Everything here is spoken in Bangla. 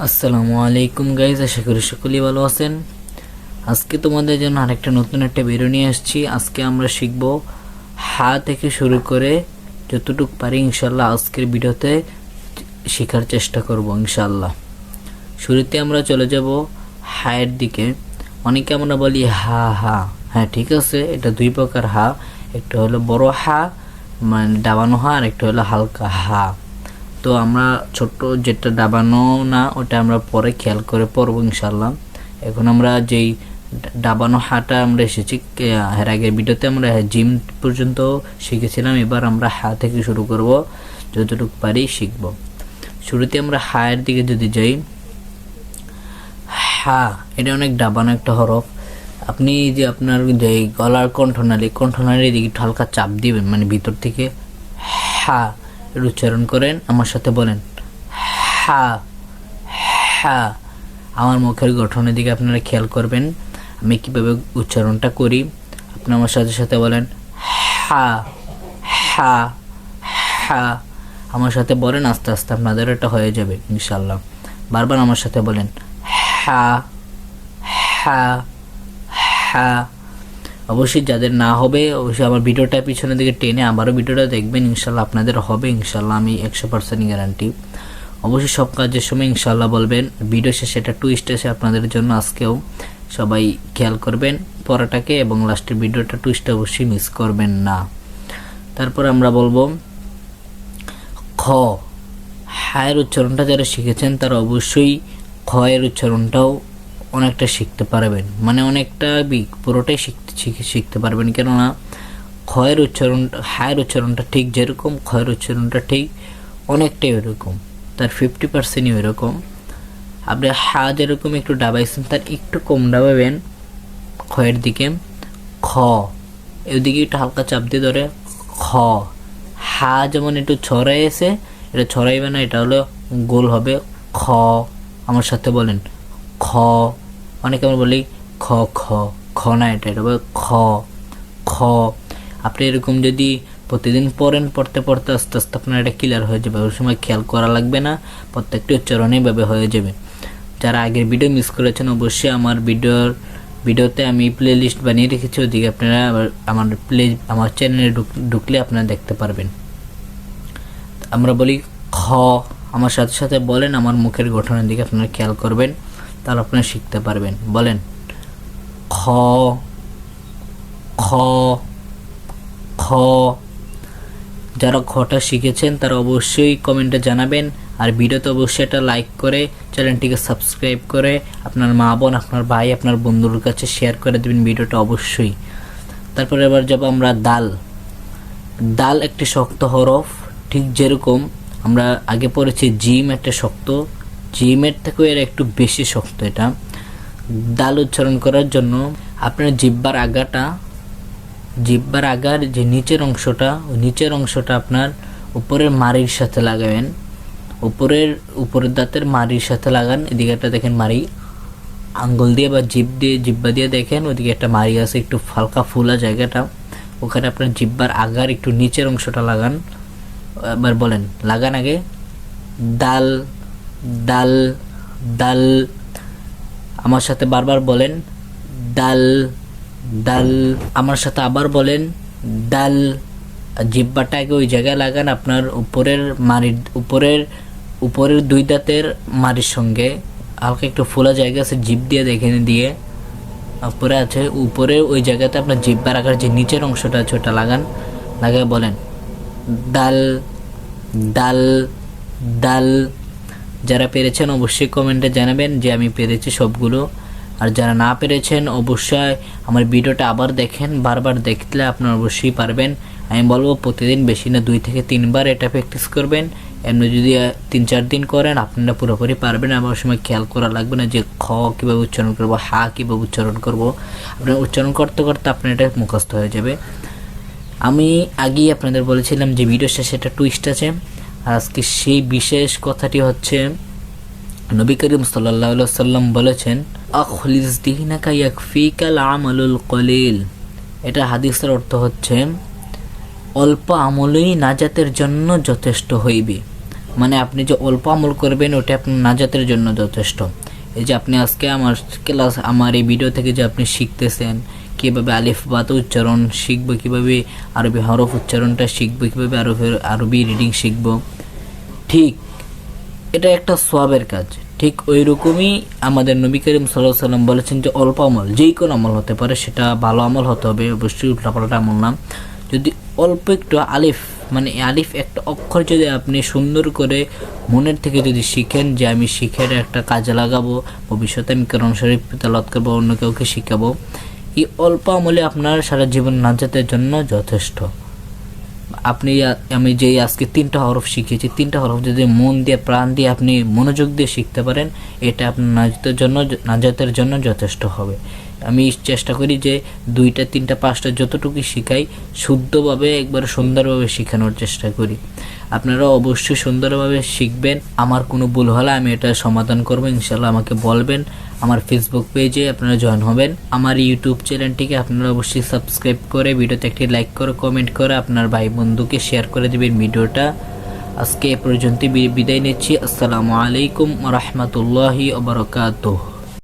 আসসালামু আলাইকুম গাইজ, আশা করি সকলেই ভালো আছেন। আজকে তোমাদের জন্য আরেকটা নতুন একটা ভিডিও নিয়ে আসছি। আজকে আমরা শিখব হা থেকে শুরু করে যতটুকু পারি ইনশাল্লাহ আজকের ভিডিওতে শেখার চেষ্টা করব ইনশাল্লাহ শুরুতে আমরা চলে যাব হায়ের দিকে। অনেকে আমরা বলি হা হা। হ্যাঁ ঠিক আছে, এটা দুই প্রকার হা। একটা হলো বড় হা মানে ডাবানো হা, আর একটা হলো হালকা হা। তো আমরা ছোট্ট যেটা ডাবানো না, ওটা আমরা পরে খেয়াল করে পড়ব ইনশাল্লাহ এখন আমরা যেই ডাবানো হাটা আমরা এসেছি এর আগের ভিডিওতে আমরা জিম পর্যন্ত শিখেছিলাম, এবার আমরা হা থেকে শুরু করব, যতটুকু পারি শিখব। শুরুতে আমরা হায়ের দিকে যদি যাই, হা, এটা অনেক ডাবানো একটা হরফ। আপনি যে আপনার যে গলার কণ্ঠনালী, কণ্ঠনালীর দিকে হালকা চাপ দিবেন মানে ভিতর থেকে হা উচ্চারণ করেন, আমার সাথে বলেন, হা হা। আমার মুখের গঠনের দিকে আপনারা খেয়াল করবেন, আমি কীভাবে উচ্চারণটা করি। আপনি আমার সাথে সাথে বলেন, হা হা হা। আমার সাথে বলেন, আস্তে আস্তে আপনাদের এটা হয়ে যাবে ইনশাল্লাহ বারবার আমার সাথে বলেন, হা হা হা। অবশ্যই যাদের না হবে, অবশ্যই আমার ভিডিওটা পিছনের দিকে টেনে আবারও ভিডিওটা দেখবেন, ইনশাল্লাহ আপনাদের হবে, ইনশাল্লাহ আমি একশো পার্সেন্ট গ্যারান্টি অবশ্যই সব কাজের সময় ইনশাল্লাহ বলবেন ভিডিও শেষে একটা টুইস্ট আছে আপনাদের জন্য আজকেও সবাই খেয়াল করবেন পড়াটাকে এবং লাস্টের ভিডিওটা টুইস্ট অবশ্যই মিস করবেন না। তারপর আমরা বলব, খ, হায়ের উচ্চারণটা যারা শিখেছেন তারা অবশ্যই খ এর উচ্চারণটাও অনেকটা শিখতে পারবেন। মানে অনেকটা পুরোটাই শিখতে শিখে শিখতে পারবেন। কেননা ক্ষয়ের উচ্চারণ হায়ের উচ্চারণটা ঠিক যেরকম, ক্ষয়ের উচ্চারণটা ঠিক অনেকটাই ওইরকম তার ফিফটি পার্সেন্টই ওইরকম আপনি হা যেরকম একটু ডাবাইছেন, তার একটু কম ডাবাবেন ক্ষয়ের দিকে। খ, এদিকে একটু হালকা চাপ দিয়ে ধরে। খ, হা যেমন একটু ছড়াইছে, এটা ছড়াইবে না, এটা হলো গোল হবে। খ, আমার সাথে বলেন, খ, অনেকে আমরা বলি, খ খ। খ না এটা এটা খ খ। আপনি এরকম যদি প্রতিদিন পড়েন, পড়তে পড়তে আস্তে আস্তে আপনার এটা ক্লিয়ার হয়ে যাবে। ওই সময় খেয়াল করা লাগবে না, প্রত্যেকটি উচ্চারণে এভাবে হয়ে যাবে। যারা আগের ভিডিও মিস করেছেন, অবশ্যই আমার ভিডিওর ভিডিওতে আমি প্লে লিস্ট বানিয়ে রেখেছি। ওদিকে আপনারা আমার প্লে আমার চ্যানেলে ঢুকলে আপনারা দেখতে পারবেন। আমরা বলি খ। আমার সাথে সাথে বলেন, আমার মুখের গঠনের দিকে আপনারা খেয়াল করবেন, তাহলে আপনারা শিখতে পারবেন। বলেন। খ খ খ। যারা খটা শিখেছেন, তারা অবশ্যই কমেন্টে জানাবেন। আর ভিডিওতে অবশ্যই এটা লাইক করে চ্যানেলটিকে সাবস্ক্রাইব করে, আপনার মা বোন, আপনার ভাই, আপনার বন্ধুর কাছে শেয়ার করে দেবেন ভিডিওটা অবশ্যই। তারপরে এবার যাব আমরা দাল। দাল একটি শক্ত হরফ, ঠিক যেরকম আমরা আগে পড়েছি জিম একটা শক্ত। জিমের থেকেও এর একটু বেশি শক্ত এটা। দাল উচ্চারণ করার জন্য আপনার জিব্বার আগাটা, জিব্বার আগার যে নিচের অংশটা, ওই নিচের অংশটা আপনার উপরের মাড়ির সাথে লাগাবেন। উপরের উপরের দাঁতের মাড়ির সাথে লাগান। এদিকে একটা দেখেন মাড়ি আঙ্গুল দিয়ে বা জিভ দিয়ে, জিব্বা দিয়ে দেখেন। ওদিকে একটা মাড়ি আছে, একটু হালকা ফুলা জায়গাটা। ওখানে আপনার জিব্বার আগার একটু নিচের অংশটা লাগান। এবার বলেন, লাগান আগে। দাল দাল দাল আমার সাথে বারবার বলেন, ডাল ডাল। আমার সাথে আবার বলেন, ডাল। জিব্বাটাকে ওই জায়গায় লাগান আপনার উপরের মারির উপরের উপরের দুই দাঁতের মারির সঙ্গে। হালকা একটু ফোলা জায়গা আছে জিভ দিয়ে দেখে দিয়ে। উপরে আছে, উপরে ওই জায়গাতে আপনার জিব্বার আকার যে নিচের অংশটা আছে, ওটা লাগান। লাগায় বলেন, ডাল ডাল ডাল। যারা পেরেছেন অবশ্যই কমেন্টে জানাবেন যে আমি পেরেছি সবগুলো। আর যারা না পেরেছেন, অবশ্যই আমার ভিডিওটা আবার দেখেন, বারবার দেখলে আপনারা অবশ্যই পারবেন। আমি বলব প্রতিদিন বেশি না, দুই থেকে তিনবার এটা প্র্যাকটিস করবেন। এমনি যদি তিন চার দিন করেন, আপনারা পুরোপুরি পারবেন। আমার সময় খেয়াল করা লাগবে না যে খ কীভাবে উচ্চারণ করব, হা কীভাবে উচ্চারণ করব। আপনার উচ্চারণ করতে করতে আপনার এটা মুখস্থ হয়ে যাবে। আমি আগেই আপনাদের বলেছিলাম যে ভিডিও শেষে একটা টুইস্ট আছে। আজকে সেই বিশেষ কথাটি হচ্ছে নবী করিম সাল্লাম বলেছেন এটা হাদিসের অর্থ হচ্ছে, অল্প আমলেই নাজাতের জন্য যথেষ্ট হইবে। মানে আপনি যে অল্প আমল করবেন, ওটা আপনার নাজাতের জন্য যথেষ্ট। এই যে আপনি আজকে আমার ক্লাস, আমার এই ভিডিও থেকে যে আপনি শিখতেছেন কীভাবে আলিফ বাত উচ্চারণ শিখব কীভাবে আরবি হরফ উচ্চারণটা শিখব, কীভাবে আরবি আরবি রিডিং শিখব। ঠিক, এটা একটা সোয়াবের কাজ। ঠিক ওই রকমই আমাদের নবী করিম সাল্লাহ সাল্লাম বলেছেন যে, অল্প আমল, যেই কোনো আমল হতে পারে সেটা ভালো আমল হতে হবে, অবশ্যই উল্টাপাল্টা আমল না। যদি অল্প একটু আলিফ মানে আলিফ একটা অক্ষর যদি আপনি সুন্দর করে মনের থেকে যদি শিখেন যে, আমি শিখে একটা কাজে লাগাবো, ভবিষ্যতে আমি কোরআন শরীফ তেলাওয়াত করব, অন্য কাউকে শিখাবো এই অল্প আমলে আপনার সারা জীবন নাজাতের জন্য যথেষ্ট। আপনি আমি যে আজকে তিনটা হরফ শিখেছি, তিনটা হরফ যদি মন দিয়ে, প্রাণ দিয়ে আপনি মনোযোগ দিয়ে শিখতে পারেন, এটা আপনার নাজাতের জন্য নাজাতের জন্য যথেষ্ট হবে। আমি চেষ্টা করি যে দুইটা, তিনটা, পাঁচটা যতটুকু শেখাই, শুদ্ধভাবে একবার সুন্দরভাবে শেখানোর চেষ্টা করি। আপনারা অবশ্যই সুন্দরভাবে শিখবেন। আমার কোনো ভুল হলে আমি এটা সমাধান করব। ইনশাল্লাহ আমাকে বলবেন। আমার ফেসবুক পেজে আপনারা জয়েন হবেন। আমার ইউটিউব চ্যানেলটিকে আপনারা অবশ্যই সাবস্ক্রাইব করে, ভিডিওতে একটি লাইক করে কমেন্ট করে, আপনার ভাই বন্ধুকে শেয়ার করে দেবেন ভিডিওটা। আজকে এ পর্যন্ত বিদায় নিচ্ছি। আসসালামু আলাইকুম রহমতুল্লাহি ওবরকাতুহ